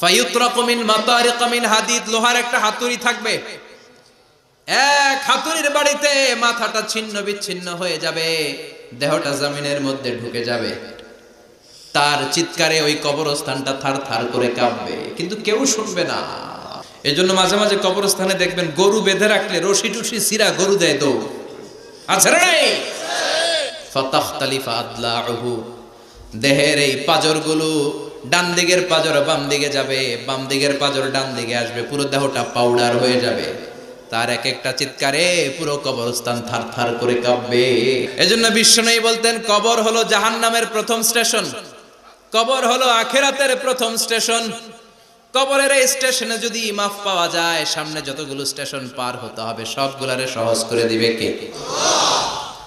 ফায়ুতরাকু মিন মাতারিক মিন হাদিদ, লোহার একটা হাতুড়ি থাকবে। এক হাতুড়ির বাড়িতে মাথাটা ছিন্ন বিচ্ছিন্ন হয়ে যাবে, দেহটা জমিনের মধ্যে ঢুকে যাবে। তার চিৎকারে ওই কবরস্থানটা থার থার করে কাঁপবে, কিন্তু কেউ শুনবে না। এজন্য মাঝে মাঝে কবরস্থানে দেখবেন গরু বেঁধে রাখলে রশি টুসি সিরা গরু দেয় দৌড়। আছে রে নাই? ফাতাখতালিফা আদলাহু দেহের এই পাজরগুলো ডান দিকের পাজর বাম দিকে যাবে, বাম দিকের পাজর ডান দিকে আসবে, পুরো দেহটা পাউডার হয়ে যাবে। তার এক একটা চিৎকারে পুরো কবরস্থান থার থার করে কাঁপবে। এজন্য বিশ্বনয়ী বলতেন, কবর হলো জাহান্নামের প্রথম স্টেশন। কবর হলো আখেরাতের প্রথম স্টেশন। কবরের এই স্টেশনে যদি মাফ পাওয়া যায়, সামনে যতগুলো স্টেশন পার হতে হবে, সবগুলারে সহজ করে দিবে কে?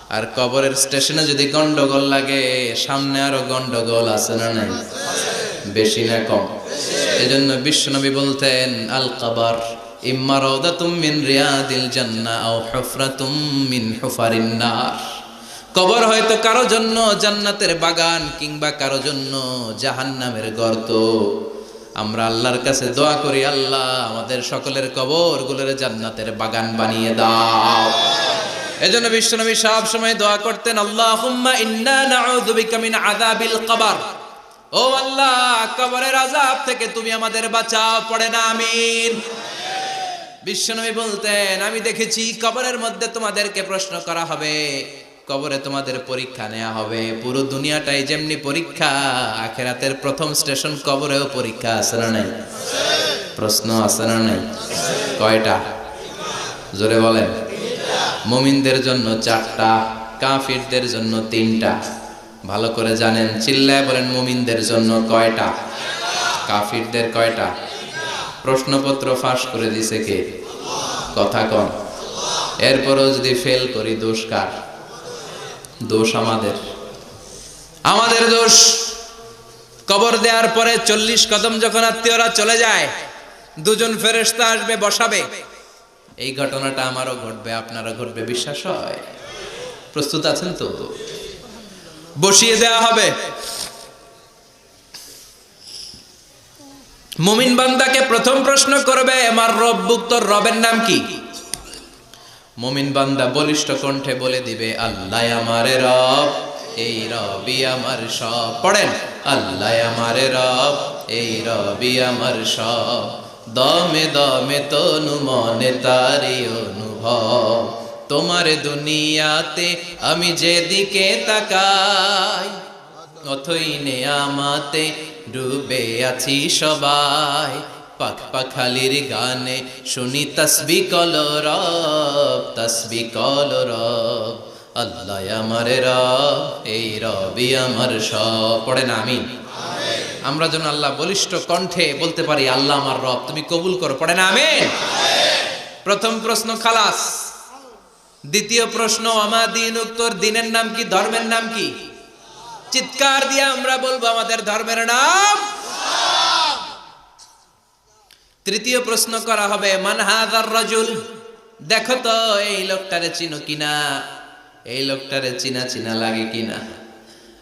আর কবরের স্টেশনে যদি গন্ডগোল লাগে, সামনে আরও গন্ডগোল আছে না নাই? বেশি না কম। এজন্য বিশ্বনবী বলতেন, আল কবর ইম্মা রাউদাতুম মিন রিয়াদিল জান্নাহ কবর হয়তো কারও জন্য জান্নাতের বাগান কিংবা কারও জন্য জাহান্নামের গর্ত। আমরা আল্লাহর কাছে দোয়া করি, আল্লাহ আমাদের সকলের কবরগুলোর জান্নাতের বাগান বানিয়ে দাও। এজন্য বিশ্বনবী সব সময় দোয়া করতেন, আল্লাহুম্মা ইন্না নাউযু বিকা ও আল্লাহ, কবরের আযাব থেকে তুমি আমাদের বাঁচাও, পড়ে না, আমিন। বিশ্বনবী বলতেন, আমি দেখেছি কবরের মধ্যে তোমাদেরকে প্রশ্ন করা হবে। কবরে তোমাদের পরীক্ষা নেওয়া হবে। পুরো দুনিয়াটাই যেমনি পরীক্ষা, আখেরাতের প্রথম স্টেশন কবরেও পরীক্ষা, আছে না নাই? প্রশ্ন আছে না নাই? কয়টা? জোরে বলেন। মুমিনদের জন্য চারটা, কাফিরদের জন্য তিনটা। ভালো করে জানেন, চিল্লায় বলেন মুমিনদের জন্য কয়টা? কাফিরদের কয়টা? প্রশ্নপত্র ফাঁস করে দিছে কে? কথা কম এরপরও যদি ফেল করি, দোষ কার? দোষ আমাদের। আমাদের দোষ। কবর দেওয়ার পরে চল্লিশ কদম যখন আত্মীয়রা চলে যায়, দুজন ফেরেস্তা আসবে, বসাবে। এই ঘটনাটা আমারও ঘটবে, আপনারও ঘটবে, বিশ্বাস হয়? প্রস্তুত আছেন তো? বসিয়ে দেওয়া হবে। মুমিন বান্দাকে প্রথম প্রশ্ন করবে, আমার রব্বুক তোর রবের নাম কি? মুমিন বান্দা বলিষ্ঠ কণ্ঠে বলে দিবে, আল্লাহ আমারে রব, এই রবি আমার সব। পড়েন, আল্লাহ আমারে রব, এই রবি আমার সব। দমে দমে তনু মনে তারি অনুভব। তোমার দুনিয়াতে আমি যেদিকে তাকাই, অথই নেয়ামাতে ডুবে আছি সবাই। পাখ পাখালির গানে শুনি তসবি কল রব, তসবি কল রব। আল্লাহ আমার রব, এই রবি আমার সব। পড়েন আমি আমরা যেন আল্লাহ বলিষ্ঠ কণ্ঠে বলতে পারি, আল্লাহ আমার রব, তুমি কবুল করো। পড়ে না আমিন। প্রথম প্রশ্ন খালাস। দ্বিতীয় প্রশ্ন আমার দিন উত্তর, দিনের নাম কি, ধর্মের নাম কি? চিৎকার দিয়ে আমরা বলব, আমাদের ধর্মের নাম তৃতীয় প্রশ্ন করা হবে মানহাদার রজুল? দেখো তো, এই লোকটারে চিনো কিনা? এই লোকটারে চিনা চিনা লাগে কিনা?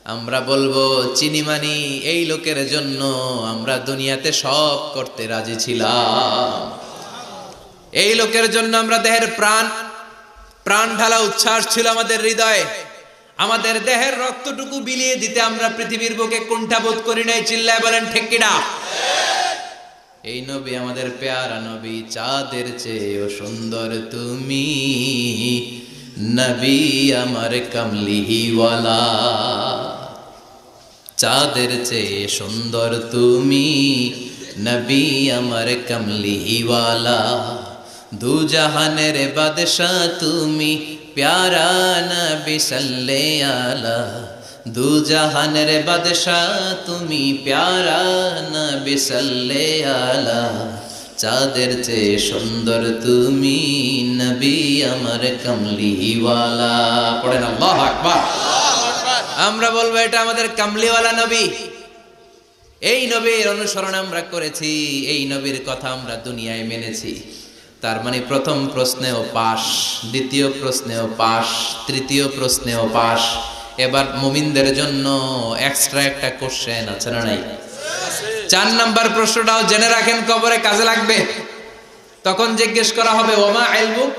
আমরা বলব, চিনি মানি, এই লোকের জন্য আমরা দুনিয়াতে সব করতে রাজি ছিলাম। এই লোকের জন্য আমরা দেহের প্রাণ প্রাণ ঢালা উচ্ছ্বাস ছিল আমাদের হৃদয়ে। আমাদের দেহের রক্তটুকু বিলিয়ে দিতে আমরা পৃথিবীর বুকে কোনটা কুণ্ঠাবোধ করি নাই, চিল্লায় বলেন ঠেকিডা এই নবী আমাদের পেয়ারা নবী, চাঁদের চেয়েও সুন্দর তুমি। নবী আমার কামলিহিওয়ালা। চাঁদের চেয়ে সুন্দর তুমি। নবী আমার কামলিহিওয়ালা। দু জাহানের বাদশাহ তুমি প্যারা নবী সাল্লে আলা দু জাহানের বাদশাহ তুমি প্যারা নবী সাল্লে আলা চাঁদের চেয়ে সুন্দর তুমি নবী আমার কামলিওয়ালা। পড়েন আল্লাহ আকবার। আমরা বলব এটা আমাদের কামলিওয়ালা নবী। এই নবীর অনুসরণ আমরা করেছি, এই নবীর কথা আমরা দুনিয়ায় মেনেছি। তার মানে প্রথম প্রশ্নেও পাশ, দ্বিতীয় প্রশ্নেও পাশ, তৃতীয় প্রশ্নেও পাশ। এবার মুমিনদের জন্য এক্সট্রা একটা কোশ্চেন আছে, না নাই? চার নাম্বার প্রশ্নটাও জেনে রাখেন কবরে কাজে লাগবে। তখন জিজ্ঞেস করা হবে, ওমা আইলমুক?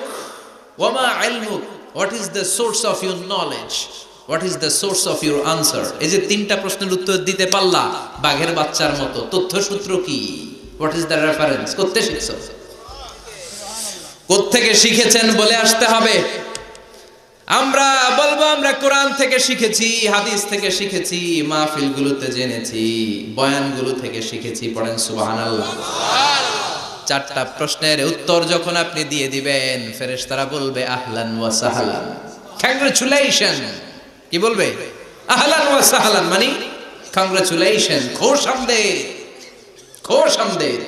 ওমা আইলমুক? What is the source of your knowledge what is the source of your answer এই যে তিনটা প্রশ্নের উত্তর দিতে পারলা, বাঘের বাচ্চার মতো। তথ্যসূত্র কি? হোয়াট ইজ দ্য রেফারেন্স করতে শিখছো? কোত্থেকে শিখেছেন বলে আসতে হবে। আমরা বলব, আমরা কোরআন থেকে শিখেছি, হাদিস থেকে শিখেছি, মাহফিলগুলোতে জেনেছি, বয়ানগুলো থেকে শিখেছি, পড়েন সুবহানাল্লাহ। চারটা প্রশ্নের উত্তর যখন আপনি দিয়ে দিবেন, ফেরেশতারা বলবে, আহলান ওয়া সাহলান। কংগ্রাচুলেশন কি বলবে? আহলান ওয়া সাহলান মানে কংগ্রাচুলেশন খোশ আমদেদ খোশ আমদেদ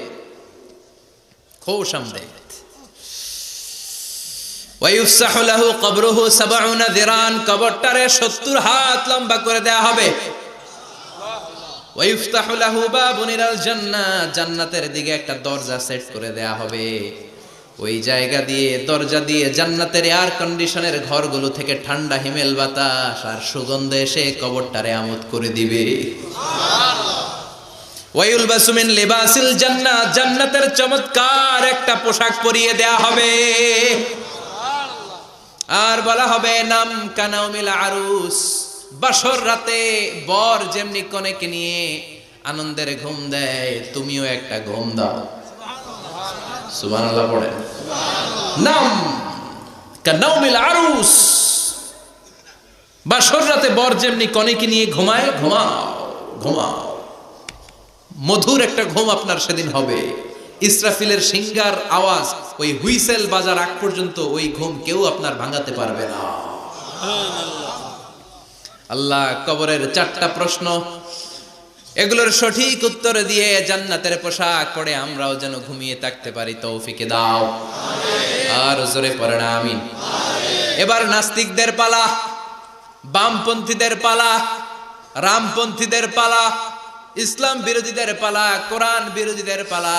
খোশ আমদেদ ওয়ায়ুফসাহু লাহু কবরুহু সাবউনা যিরান কবরটারে 70 হাত লম্বা করে দেয়া হবে। ওয়ায়ুফতাহু লাহু বাবুন ইলাল জান্নাহ, জান্নাতের দিকে একটা দরজা সেট করে দেয়া হবে। ওই জায়গা দিয়ে, দরজা দিয়ে জান্নাতের এয়ার কন্ডিশনের ঘরগুলো থেকে ঠান্ডা হিমেল বাতাস আর সুগন্ধ এসে কবরটারে আমোদ করে দিবে। ওয়ায়ুলবাসু মিন লিবাসিল জান্নাহ, জান্নাতের চমৎকার একটা পোশাক পরিয়ে দেয়া হবে। আর বলা হবে নাম কানাউমিল আরুস। বাসর রাতে বর যেমনি কনেকে নিয়ে আনন্দের ঘুম দেয়, তুমিও একটা ঘুম দাও। সুবহানাল্লাহ পড়ে। নাম কানাউমিল আরুস। বাসর রাতে বর যেমনি কনেকে নিয়ে ঘুমায়, ঘুমাও ঘুমাও। মধুর একটা ঘুম আপনার সেদিন হবে। ইসরাফিলের সিঙ্গার আওয়াজ, ওই হুইসেল বাজার আগ পর্যন্ত ওই ঘুম কেউ আপনার ভাঙাতে পারবে না। আল্লাহ কবরের চারটা প্রশ্ন, এগুলোর সঠিক উত্তর দিয়ে জান্নাতের পোশাক পরে আমরাও যেন ঘুমিয়ে থাকতে পারি, তৌফিকে দাও। আর জোরে পড়ে না, আমিন। এবার নাস্তিকদের পালা, বামপন্থীদের পালা, রামপন্থীদের পালা, ইসলাম বিরোধীদের পালা, কোরআন বিরোধীদের পালা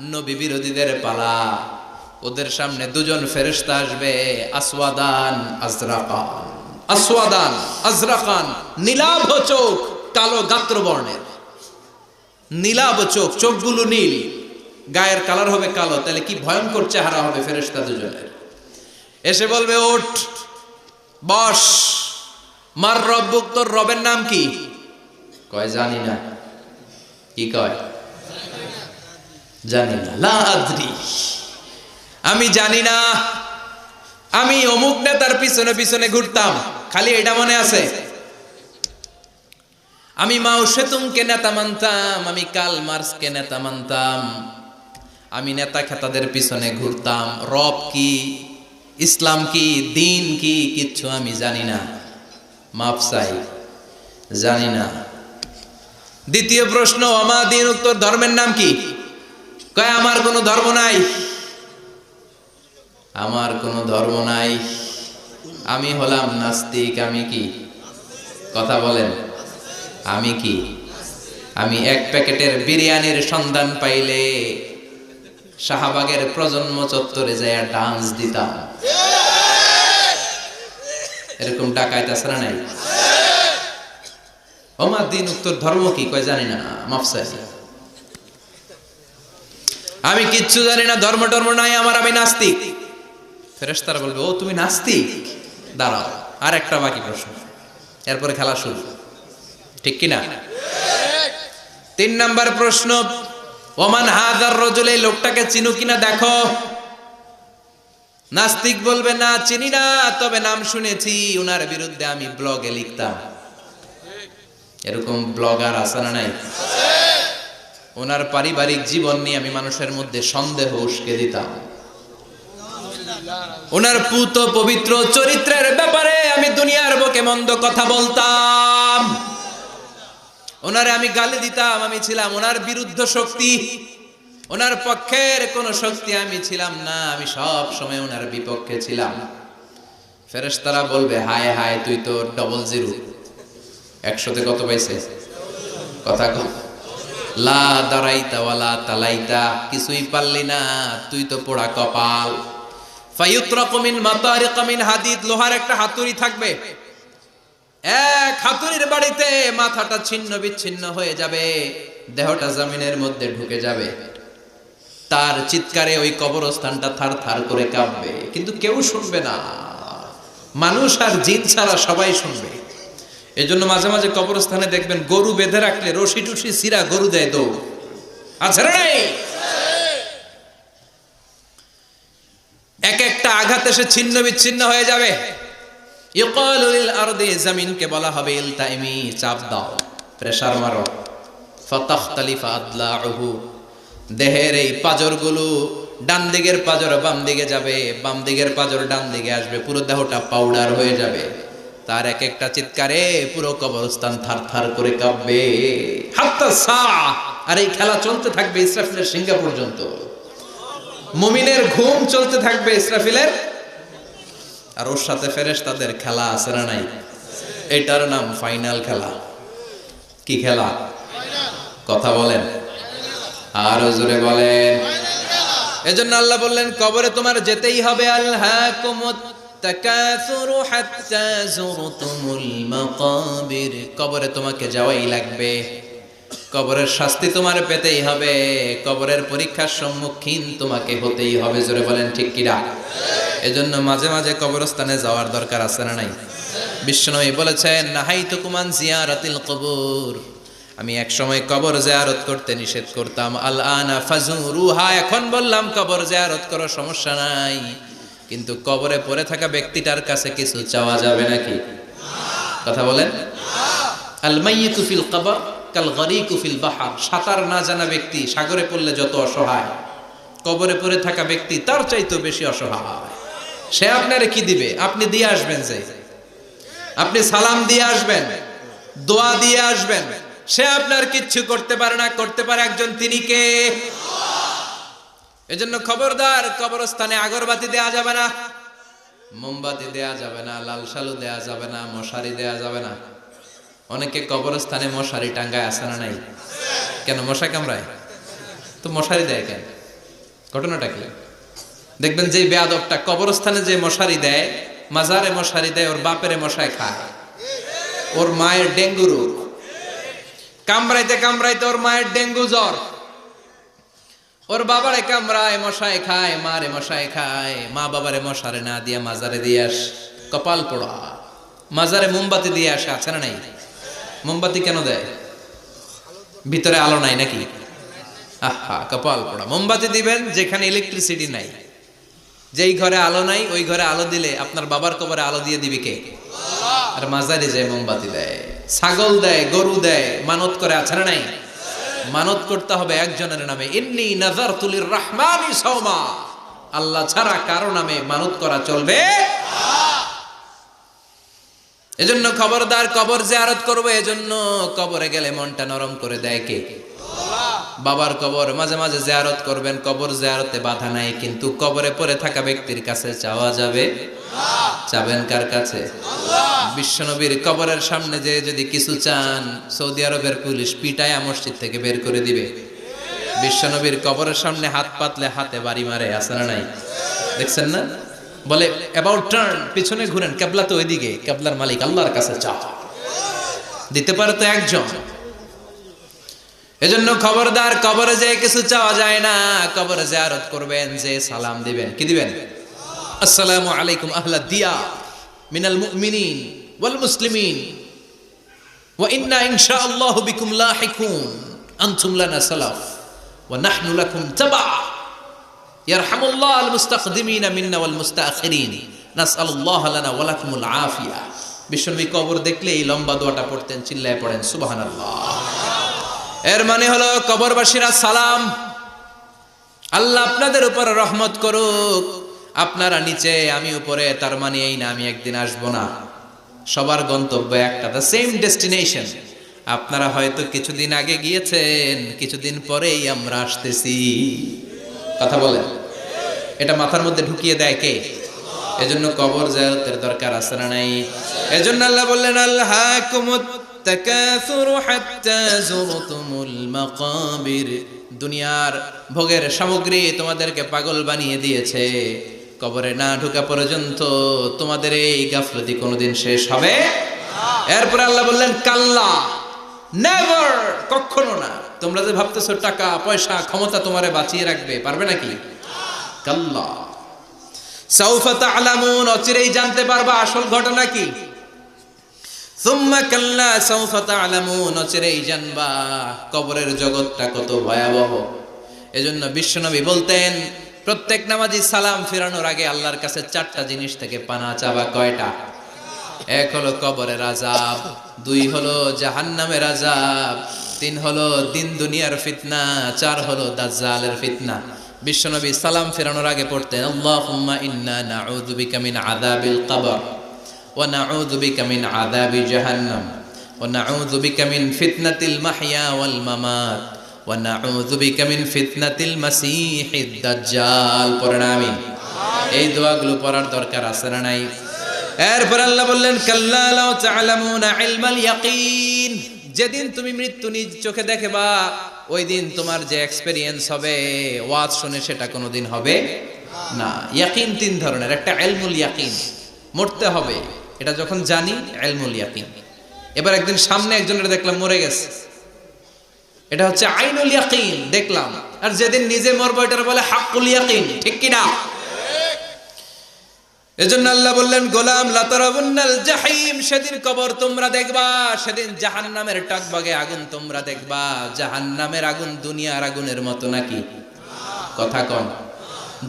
নবী বিরোধীদের পালা। ওদের সামনে দুজন ফেরেশতা আসবে, আসওয়াদান, আজরাকান। আসওয়াদান, আজরাকান, নীলাভ চোখ, কালো গাত্র বর্ণের। নীলাভ চোখ, চোখগুলো নীল। গায়ের কালার হবে কালো, তাহলে কি ভয়ঙ্কর চেহারা হবে ফেরেশতা দুজনের? এসে বলবে, ওঠ, বস। মার রব্বুক তোর রবের নাম কি? কয়, জানি না। কি কয়? জানি না। লা আদ্রি। আমি জানি না। আমি অমুক নেতার পিছনে পিছনে ঘুরতাম। খালি এটা মনে আছে? আমি মাও সেতুমকে নেতা মানতাম, আমি কাল মার্সকে নেতা মানতাম। আমি নেতা খেতাদের পিছনে ঘুরতাম। রব কি, ইসলাম কি, দিন কি, কিচ্ছু আমি জানি না। মাপসাই জানি না। দ্বিতীয় প্রশ্ন অমাদিন উত্তর ধর্মের নাম কি? কয়, আমার কোনো ধর্ম নাই? আমার কোনো ধর্ম নাই। আমি হলাম নাস্তিক, আমি কি? কথা বলেন। আমি কি? আমি এক প্যাকেটের বিরিয়ানির সন্ধান পাইলে শাহবাগের প্রজন্ম চত্বরে যায় ডান্স দিতাম। এরকম ডাকাইতে আসরা নাই? ওমার দিন উত্তর ধর্ম কি? কয়, জানি না মাফসাই আমি কিচ্ছু জানি না, ধর্ম টর্ম নাই, আমার আমি নাস্তিক। ফেরেশতারা বলবে, ও, তুমি নাস্তিক? দাঁড়াও, আর একটা বাকি প্রশ্ন। এরপরে খেলা শুরু। ঠিক কিনা? তিন নাম্বার প্রশ্ন, ওমান হাজার রজুল লোকটাকে চিনু কিনা দেখো? নাস্তিক বলবে, না, চিনি না, তবে নাম শুনেছি ওনার বিরুদ্ধে আমি ব্লগে লিখতাম। এরকম ব্লগার আছে না নাই? ওনার পারিবারিক জীবন নিয়ে আমি মানুষের মধ্যে সন্দেহ উস্কে দিতাম। ওনার পুত পবিত্র চরিত্রের ব্যাপারে আমি দুনিয়ার বুকে মন্দ কথা বলতাম। ওনারে আমি গালি দিতাম, আমি ছিলাম ওনার বিরুদ্ধ শক্তি। ওনার পক্ষের কোন শক্তি আমি ছিলাম না, আমি সব সময় ওনার বিপক্ষে ছিলাম। ফেরেশতারা বলবে, হায় হায়, তুই তো ডবল জিরো একশোতে কত পাইছে? কথা কম। লা দাঁড়াইতা ওয়ালা তালাইতা, কিছুই পারলি না, তুই তো পোড়া কপাল। ফায়ুত্রাকুমিন মাতারিকামিন হাদিদ, লোহার একটা হাতুড়ি থাকবে। এক হাতুড়ির বাড়িতে মাথাটা ছিন্ন বিচ্ছিন্ন হয়ে যাবে, দেহটা জামিনের মধ্যে ঢুকে যাবে। তার চিৎকারে ওই কবরস্থানটা থার থার করে কাঁপবে, কিন্তু কেউ শুনবে না। মানুষ আর জিন ছাড়া সবাই শুনবে। এজন্য মাঝে মাঝে কবরস্থানে দেখবেন গরু বেঁধে রাখলে রশি টুসি সিরা গরু দেয় দৌড়। আছে এক একটা আঘাত এসে ছিন্ন বিচ্ছিন্ন হয়ে যাবে। বলা হবে চাপ দাও, প্রেসার আদলাউহু, দেহের এই পাজরগুলো বাম দিকে যাবে, বাম ডান দিকে আসবে, পুরো দেহটা পাউডার হয়ে যাবে। তার এক একটা চিৎকারে পুরো কবরস্থান থার থার করে কাঁপবে। আর এই খেলা চলতে থাকবে ইসরাফিলের সিঙ্গা পর্যন্ত। মুমিনের ঘুম চলতে থাকবে ইসরাফিলের। আর ওর সাথে ফেরেশ তাদের খেলা আছে না নাই? এটার নাম ফাইনাল খেলা। কি খেলা? কথা বলেন। আর জোরে বলেন। এজন্য আল্লাহ বললেন, কবরে তোমার যেতেই হবে। আল্লাহ কবরে তোমাকে যাওয়াই লাগবে। কবরের শাস্তি তোমার পেতেই হবে। কবরের পরীক্ষার সম্মুখীন তোমাকে হতেই হবে। জোরে বলেন ঠিক কিরা এজন্য মাঝে মাঝে কবরস্থানে যাওয়ার দরকার আছে না নাই? বিশ্বনবী বলেছেন নাহাই তুকুমান জিয়ারাতিল কবর। আমি এক সময় কবর জিয়ারত করতে নিষেধ করতাম। আল আনা ফাজুরুহা, এখন বললাম কবর জিয়ারত করো, সমস্যা নাই। কিন্তু কবরে পড়ে থাকা ব্যক্তিটার কাছে কিছু চাওয়া যাবে নাকি? কথা বলেন। আল মাইয়িতু ফিল কবর কাল গরিকু ফিল বাহার। সাঁতার না জানা ব্যক্তি সাগরে পড়লে যত অসহায়, কবরে পড়ে থাকা ব্যক্তি তার চাইতেও বেশি অসহায়। সে আপনারে কি দিবে? আপনি দিয়ে আসবেন যে। আপনি সালাম দিয়ে আসবেন, দোয়া দিয়ে আসবেন। সে আপনার কিচ্ছু করতে পারে না, করতে পারে একজন তিনি কে? এজন্য খবরদার, কবরস্থানে আগরবাতি দেয়া যাবে না, মোমবাতি দেয়া যাবে না, লাল সালু দেয়া যাবে না, মশারি দেয়া যাবে না। অনেকে কবরস্থানে মশারি টাঙ্গায় আসে না নাই? কেন মশা কামড়ায়? তো মশারি দেয় কেন? ঘটনাটা কি? দেখবেন যে বেয়াদবটা কবরস্থানে যে মশারি দেয়, মাজারে মশারি দেয়, ওর বাপেরে মশায় খায়। ওর মায়ের ডেঙ্গু রোগ। কামড়াইতে কামড়াইতে ওর মায়ের ডেঙ্গু জ্বর। ওর বাবারে কামড়ায়, মশায় খায়, মারে মশায় খায়। মা বাবারে মশারে না দিয়া মাজারে দিয়ে আস। কপাল পোড়া। মাজারে মোমবাতি দিয়ে আসে, আছে না নাই? মোমবাতি কেন দেয়? ভিতরে আলো নাই নাকি? আহা, কপাল পোড়া। মোমবাতি দিবেন যেখানে ইলেকট্রিসিটি নাই। যেই ঘরে আলো নাই, ওই ঘরে আলো দিলে আপনার বাবার কবরে আলো দিয়ে দিবে কে? আর মাজারে যায় মোমবাতি দেয়। ছাগল দেয়, গরু দেয়, মানত করে, আছে না নাই? মানত করতে হবে একজনের নামে। ইন্নি নাজার তুলির রহমানি সৌমা আল্লাহ ছাড়া কারও নামে মানত করা চলবে এজন্য খবরদার কবর জিয়ারত করব, এজন্য কবরে গেলে মনটা নরম করে দেয় কে? বাবার কবর, মাঝে মাঝে জেয়ারত করবেন, কবর জেয়ারতে বাধা নাই, কিন্তু কবরে পড়ে থাকা ব্যক্তির কাছে চাওয়া যাবে? চাবেন কার কাছে? বিশ্বনবীর কবরের সামনে যে যদি কিছু চান, সৌদি আরবের পুলিশ পিটায়া মসজিদ থেকে বের করে দিবে। বিশ্বনবীর কবরের সামনে হাত পাতলে হাতে বাড়ি মারে আসে না নাই? দেখছেন না? বলে অ্যাবাউট টার্ন পিছনে ঘুরেন, কেবলা তো ওইদিকে, কেবলার মালিক আল্লাহর কাছে চাও। দিতে পারে তো একজন। এজন্য খবরদার কবরে যে কিছু চাওয়া যায় না, কবরে জিয়ারত করবেন, যে সালাম দিবেন। কি দিবেন? আসসালামু আলাইকুম আহলা দিয়া মিনাল মুমিনিন ওয়াল মুসলিমিন। ওয়া ইন্না ইনশাআল্লাহু বিকুম লাহিকুন। আনতুম লানা সালাফ ওয়া নাহনু লাকুম তাবা। ইয়ারহামুল্লাহ আল মুস্তাকদিমিনা মিন্না ওয়াল মুস্তাখিরিন। নাসআলুল্লাহ লানা ওয়া লাকুমুল আফিয়া। বিশ্বনবী কবর দেখলে এই লম্বা দোয়াটা পড়তেন, চিল্লায় পড়েন, সুবহানাল্লাহ। এর মানে হলো কবরবাসীরা সালাম। আল্লাহ আপনাদের উপর রহমত করুক। আপনারা নিচে, আমি উপরে, তার মানে এই না, আমি একদিন আসব না। সবার গন্তব্য একটা দ্য সেম ডেস্টিনেশন আপনারা হয়তো কিছুদিন আগে গিয়েছেন, কিছুদিন পরেই আমরা আসতেছি। কথা বলেন। এটা মাথার মধ্যে ঢুকিয়ে দেয় কে? এজন্য কবর জায়তের দরকার আছে না নাই? এজন্য আল্লাহ বললেন আল্লাহ কুমুত তাকাসুরু হাত্তা যুরতুমুল মাকাবির দুনিয়ার ভোগের সামগ্রী তোমাদেরকে পাগল বানিয়ে দিয়েছে। কবরে না ঢোকা পর্যন্ত তোমাদের এই গাফলতি কোনোদিন শেষ হবে? এরপর আল্লাহ বললেন, কাল্লা নেভার কখনো না। তোমরা যে ভাবতেছো টাকা, পয়সা, ক্ষমতা তোমারে বাঁচিয়ে রাখবে, পারবে নাকি? কাল্লা। সাউফা তা'লামুন অচিরেই জানতে পারবা আসল ঘটনা কি? কবরের জগৎটা কত ভয়াবহ। এজন্য বিশ্বনবী বলতেন, প্রত্যেক নামাজি সালাম ফেরানোর আগে আল্লাহর কাছে চারটা জিনিস থেকে পানা চাবা, কয়টা? এক হলো কবরের আজাব দুই হলো জাহান্নামের আজাব তিন হলো দিন দুনিয়ার ফিতনা, চার হলো দাজ্জালের ফিতনা। বিশ্বনবী সালাম ফেরানোর আগে পড়তেন, আল্লাহুম্মা ইন্না নাউযু বিকা মিন আযাবিল কবর। ওয়া নাউযু বিকা মিন আযাবি জাহান্নাম। ওয়া নাউযু বিকা মিন ফিতনাতিল মাহইয়া ওয়াল মামাত। ওয়া নাউযু বিকা মিন ফিতনাতিল মাসীহিদ দাজ্জাল। পড়েন আমিন। এই দোয়াগুলো পড়ার দরকার আছে না নাই? এরপর আল্লাহ বললেন, কাল্লা লাউ তা'লামুনা ইলমাল ইয়াকিন। যেদিন তুমি মৃত্যু নিজ চোখে দেখবা, ওই দিন তোমার যে এক্সপেরিয়েন্স হবে, ওয়াজ শুনে সেটা কোনোদিন হবে না। ইয়াকিন তিন ধরনের, একটা ইলমুল ইয়াকিন, মরতে হবে। এটা যখন জানি ইলমুল ইয়াকিন। এবার একদিন সামনে একজনের দেখলাম মরে গেছে। এটা হচ্ছে আইনুল ইয়াকিন, দেখলাম। আর যেদিন নিজে মরবো, এটার বলে হাক্কুল ইয়াকিন, ঠিক কিনা এজন্য আল্লাহ বললেন, গোলাম লাতারাবুন্নাল জাহিম, সেদিন কবর তোমরা দেখবা, সেদিন জাহান্নামের টাকবাগে আগুন তোমরা দেখবা, জাহান্নামের আগুন দুনিয়ার আগুনের মতো নাকি? কথা কন।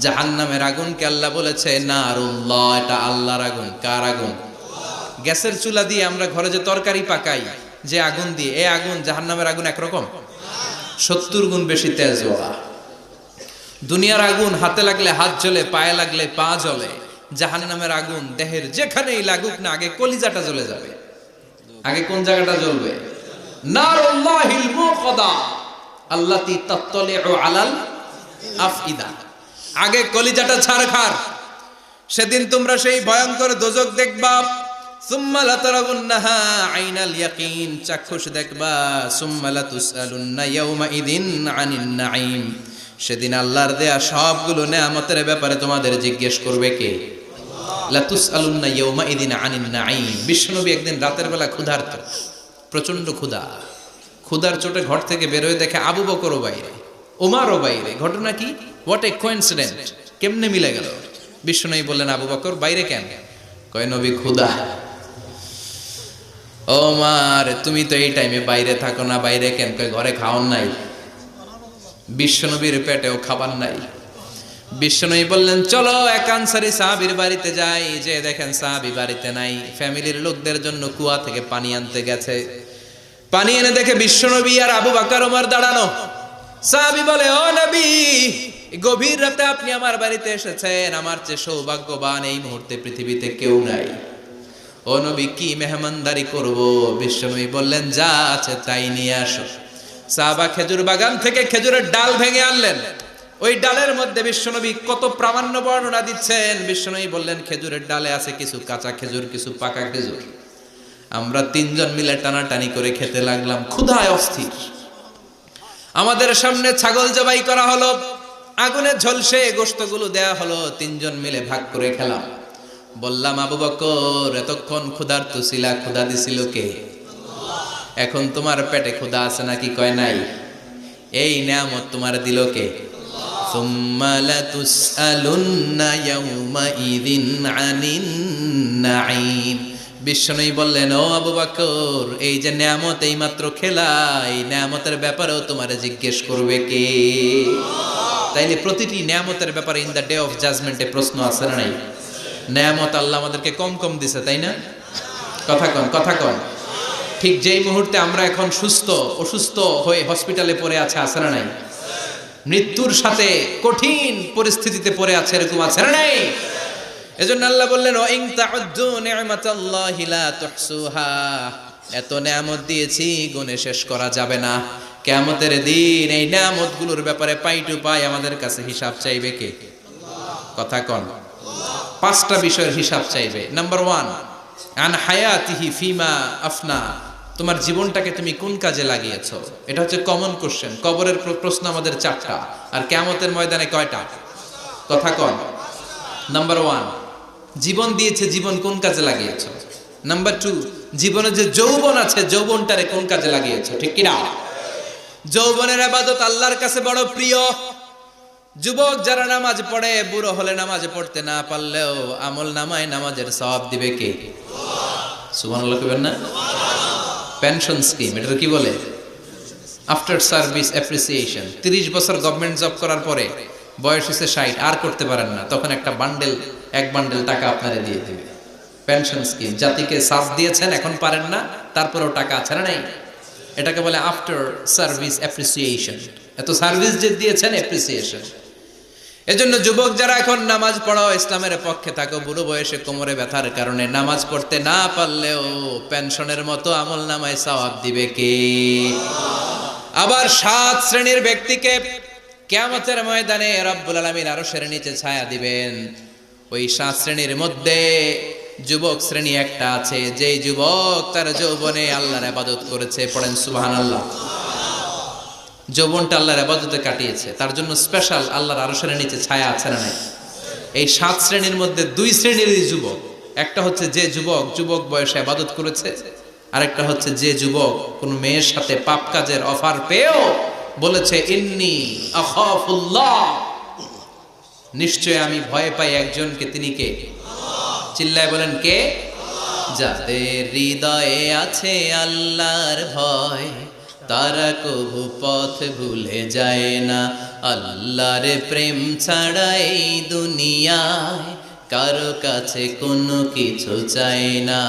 জাহান্নামের আগুনকে আল্লাহ বলেছে না এটা আল্লাহর আগুন, কার আগুন? গ্যাসের চুলা দিয়ে আমরা ঘরে যে তরকারি পাকাই, যে আগুন দিয়ে, এ আগুন জাহান্নামের আগুন একরকম? সত্তর গুণ বেশি তেজ দুনিয়ার আগুন হাতে লাগলে হাত জ্বলে, পায়ে লাগলে পা জ্বলে জাহান নামের আগুন দেহের যেখানেই লাগুক না, আগে কলিজাটা জ্বলে যাবে। আগে কোন জায়গাটা জ্বলবে? আল্লাতি তাত্তালিউ আলাল আফইদা। আগে কলিজাটা ছারখার সেদিন তোমরা সেই ভয়ঙ্কর দোজক দেখবা চাক্ষুষ ইদিন সেদিন আল্লাহর দেয়া সবগুলো ব্যাপারে তোমাদের জিজ্ঞেস করবে কে? লাতুস ইয়ৌমা একদিন রাতের বেলা ক্ষুধার্ত প্রচণ্ড ক্ষুধা। ক্ষুধার চোটে ঘর থেকে বেরোয় দেখে আবু বকরও বাইরে ওমারও বাইরে। ঘটনা কি? হোয়াট এ কোইন্সিডেন্ট কেমনে মিলে গেল? বিশ্বনবী বললেন, আবু বকর, বাইরে কেন? কয়, নবী, ক্ষুধা। ওমার তুমি তো এই টাইমে বাইরে থাকো না, বাইরে কেন ঘরে খাওয়ান নাই। বিশ্বনবীর পেটেও খাবার নাই। বিশ্বনবী বললেন, চলো এক আনসারি সাহাবির বাড়িতে যাই। যে দেখেন সাহাবি বাড়িতে নাই। ফ্যামিলির লোকদের জন্য কুয়া থেকে পানি আনতে গেছে। পানি এনে দেখে বিশ্বনবী আর আবু বাকার, ওমর দাঁড়ানো। সাহাবি বলে, ও নবী, গভীর রাতে আপনি আমার বাড়িতে এসেছেন। আমার চেয়ে সৌভাগ্যবান এই মুহূর্তে পৃথিবীতে কেউ নাই। ও নবী, কি মেহমানদারি করব? বিশ্বনবী বললেন, যা আছে তাই নিয়ে আসো। সাহাবা খেজুর বাগান থেকে খেজুরের ডাল ভেঙে আনলেন। ওই ডালের মধ্যে বিশ্বনবী কত প্রামাণ্য বর্ণনা দিচ্ছেন। বিশ্বনবী বললেন, খেজুরের ডালে আছে কিছু কাঁচা খেজুর, কিছু পাকা খেজুর। আমরা তিনজন মিলে টানাটানি করে খেতে লাগলাম, ক্ষুধায় অস্থির। আমাদের সামনে ছাগল জবাই করা হলো, আগুনে ঝলসে গোস্তগুলো দেয়া হলো, তিনজন মিলে ভাগ করে খেলাম। বললাম, আবু বকর, এতক্ষণ ক্ষুধার তো ছিলা, ক্ষুধা দিছিল কে? এখন তোমার পেটে ক্ষুধা আছে নাকি কয় নাই? এই নিয়ামত তোমার দিল কে? বিষ্ণুই বললেন, ও আবু বাকর, এই যে নিয়ামত এই মাত্র খেলা এই নিয়ামতের ব্যাপারেও তোমার জিজ্ঞেস করবে কে? তাইলে প্রতিটি নিয়ামতের ব্যাপারে ইন দ্য ডে অফ জাজমেন্টে প্রশ্ন আছে নাই? নিয়ামত আল্লাহ আমাদেরকে কম কম দিছে, তাই না? কথা কন কথা কন। ঠিক যেই মুহূর্তে আমরা এখন সুস্থ, অসুস্থ হয়ে হসপিটালে পড়ে আছে আছে না নাই? মৃত্যুর সাথে কঠিন পরিস্থিতিতে পড়ে আছে, এরকম আছে না নাই? এজন্য আল্লাহ বললেন ইন তাউদ্দু নি'মাতাল্লাহি লা তুহসুহা। এত নিয়ামত দিয়েছি, গুণে শেষ করা যাবে না। কিয়ামতের দিন এই নিয়ামতগুলোর ব্যাপারে পাই টু পাই আমাদের কাছে হিসাব চাইবে কে? কথা কন। পাঁচটা বিষয়ের হিসাব চাইবে। নাম্বার ওয়ান আন হায়াতিহি ফিমা আফনা তোমার জীবনটাকে তুমি কোন কাজে লাগিয়েছ? এটা হচ্ছে কমন কোশ্চেন কবরের প্রশ্ন আমাদের চারটা, আর কেমতের ময়দানে কয়টা? কথা কন। নাম্বার ওয়ান জীবন দিয়েছে জীবন কোন কাজে লাগিয়েছ? নাম্বার টু জীবনে যে যৌবন আছে, যৌবনটারে কোন কাজে লাগিয়েছ? ঠিক কিনা? যৌবনের আবাদত আল্লাহর কাছে বড় প্রিয়। যুবক যারা নামাজ পড়ে, বুড়ো হলে নামাজ পড়তে না পারলেও আমল নামায় নামাজের সব দিবে কে? কইবেন না? পেনশন স্কিম এটা কি বলে? আফটার সার্ভিস অ্যাপ্রিসিয়েশন তিরিশ বছর গভর্নমেন্ট জব করার পরে বয়স হচ্ছে ষাট, আর করতে পারেন না, তখন একটা বান্ডেল এক বান্ডেল টাকা আপনারে দিয়ে দেবে। পেনশন স্কিম জাতিকে সাথ দিয়েছেন, এখন পারেন না, তারপরেও টাকা আছে না নাই? এটাকে বলে আফটার সার্ভিস অ্যাপ্রিসিয়েশন এত সার্ভিস যে দিয়েছেন অ্যাপ্রিসিয়েশন এজন্য যুবক যারা এখন নামাজ পড়াও ইসলামের পক্ষে থাকো, বুড়ো বয়সে কোমরে ব্যথার কারণে নামাজ পড়তে না পারলেও পেনশনের মতো আমল নামায় সওয়াব দিবে কে? আবার সাত শ্রেণির ব্যক্তিকে কেয়ামতের ময়দানে রব্বুল আলমিন আরও শ্রেণির নিচে ছায়া দিবেন। ওই সাত শ্রেণির মধ্যে যুবক শ্রেণি একটা আছে, যেই যুবক তার যৌবনে আল্লাহর আবাদত করেছে, পড়েন সুবাহান আল্লাহ যৌবনটা আল্লাহর আবাদতে কাটিয়েছে। তার জন্য স্পেশাল আল্লাহর আরও শ্রেণির নিচে ছায়া আছে না এই সাত শ্রেণির মধ্যে দুই শ্রেণীরই যুবক। একটা হচ্ছে যে যুবক যুবক বয়সে আবাদত করেছে। আরেকটা হচ্ছে যে যুবক, কোন মেয়ের সাথে পাপ কাজের অফার পেয়েও বলেছে, ইন্নি আখাফুল্লাহ। নিশ্চয় আমি ভয় পাই একজনকে, তিনি কে? চিল্লায় বলেন, কে? যাদের হৃদয়ে আছে আল্লাহর ভয়। তারা কবু পথ ভুলে যায় না। আল্লাহর প্রেম ছাড়া এই দুনিয়ায় কারও কাছে কোনো কিছু চায় না।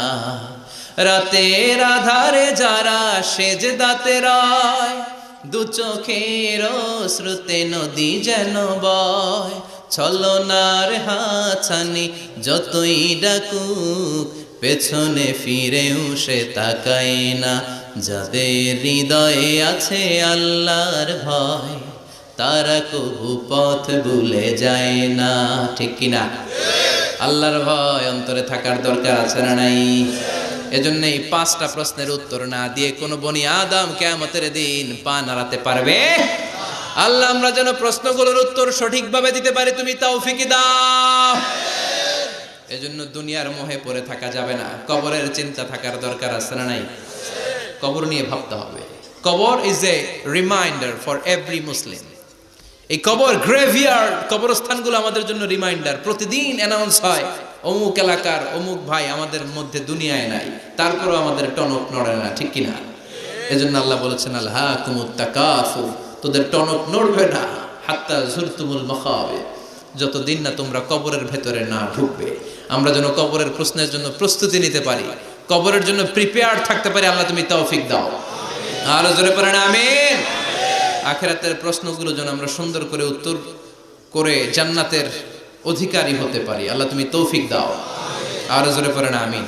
রাতের আধারে যারা সেজ দাতে রয়, দু চোখের শ্রুতে নদী যেন বয়। ছলনার হাছানি যতই ডাকুক, পেছনে ফিরেও সে তাকায় না। যাদের হৃদয়ে আছে আল্লাহর ভয়, তারা কবু পথ ভুলে যায় না। ঠিক কিনা আল্লাহর ভয় অন্তরে থাকার দরকার আছে না নাই? এজন্য এই পাঁচটা প্রশ্নের উত্তর না দিয়ে কোনো বনি আদাম কেমতের দিন পা নাড়াতে পারবে? আল্লাহ, আমরা যেন প্রশ্নগুলোর উত্তর সঠিকভাবে দিতে পারি, তুমি তৌফিকি দাও। এজন্য দুনিয়ার মোহে পড়ে থাকা যাবে না, কবরের চিন্তা থাকার দরকার আছে না নাই? কবর নিয়ে ভাবতে হবে। কবর is a reminder for every Muslim এই কবর গ্রেভিয়ার্ড কবরস্থানগুলো আমাদের জন্য রিমাইন্ডার প্রতিদিন অ্যানাউন্স হয়, অমুক এলাকার অমুক ভাই আমাদের মধ্যে দুনিয়ায় নাই, তারপরও আমাদের টনক নড়ে না, ঠিক কিনা? এজন্য আল্লাহ বলেছেন আল্লাহ কুমুত্তাকাফু তোদের টনক নড়বে না, হাত্তা ঝুরতুমুল মখাবে যতদিন না তোমরা কবরের ভেতরে না ঢুকবে, আমরা যেন কবরের প্রশ্নের জন্য প্রস্তুতি নিতে পারি। কবরের জন্য প্রিপেয়ার থাকতে পারি, আল্লাহ তুমি তৌফিক দাও। আরও জোরে পারেন আমিন। আখেরাতের প্রশ্নগুলো যেন আমরা সুন্দর করে উত্তর করে জান্নাতের অধিকারী হতে পারি, আল্লাহ তুমি তৌফিক দাও। আরও জোরে পড়েন আমিন।